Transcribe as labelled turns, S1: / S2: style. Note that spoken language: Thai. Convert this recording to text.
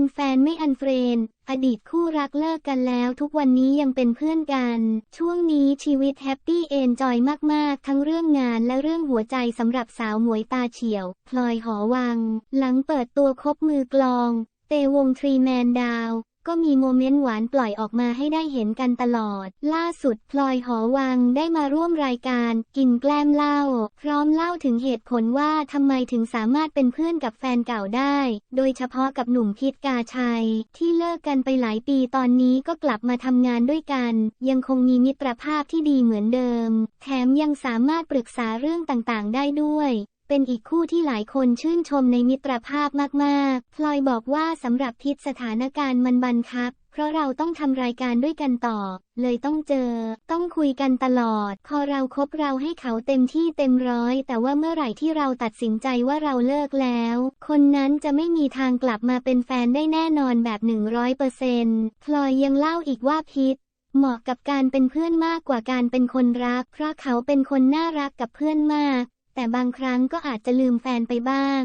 S1: นแฟนไม่อันเฟรน อดีตคู่รักเลิกกันแล้วทุกวันนี้ยังเป็นเพื่อนกัน ช่วงนี้ชีวิตแฮปปี้เอนจอยมากๆ ทั้งเรื่องงานและเรื่องหัวใจสำหรับสาวหมวยตาเฉียว พลอยหอวัง หลังเปิดตัวคบมือกลอง เตวงทรีแมนดาว ก็มีโมเมนต์หวานปล่อยออกมาให้ได้เห็นกันตลอด ล่าสุดพลอยหอวังได้มาร่วมรายการกินแกล้มเล้าพร้อมเล่าถึงเหตุผลว่าทำไมถึงสามารถเป็นเพื่อนกับแฟนเก่าได้ โดยเฉพาะกับหนุ่มพิษกาชัย ที่เลิกกันไปหลายปีตอนนี้ก็กลับมาทำงานด้วยกัน ยังคงมีมิตรภาพที่ดีเหมือนเดิม แถมยังสามารถปรึกษาเรื่องต่างๆ ได้ด้วย เป็นอีกคู่ที่หลายคนชื่นชมในมิตรภาพมากๆ พลอยบอกว่าสำหรับพิษสถานการณ์มันบันคับ เพราะเราต้องทำรายการด้วยกันต่อ เลยต้องเจอ ต้องคุยกันตลอด พอเราคบเราให้เขาเต็มที่เต็มร้อย แต่ว่าเมื่อไหร่ที่เราตัดสินใจว่าเราเลิกแล้ว คนนั้นจะไม่มีทางกลับมาเป็นแฟนได้แน่นอนแบบ100%เปอร์เซ็นต์พลอยยังเล่าอีกว่าพิษเหมาะกับการเป็นเพื่อนมากกว่าการเป็นคนรัก เพราะเขาเป็นคนน่ารักกับเพื่อนมาก แต่บางครั้งก็อาจจะลืมแฟนไปบ้าง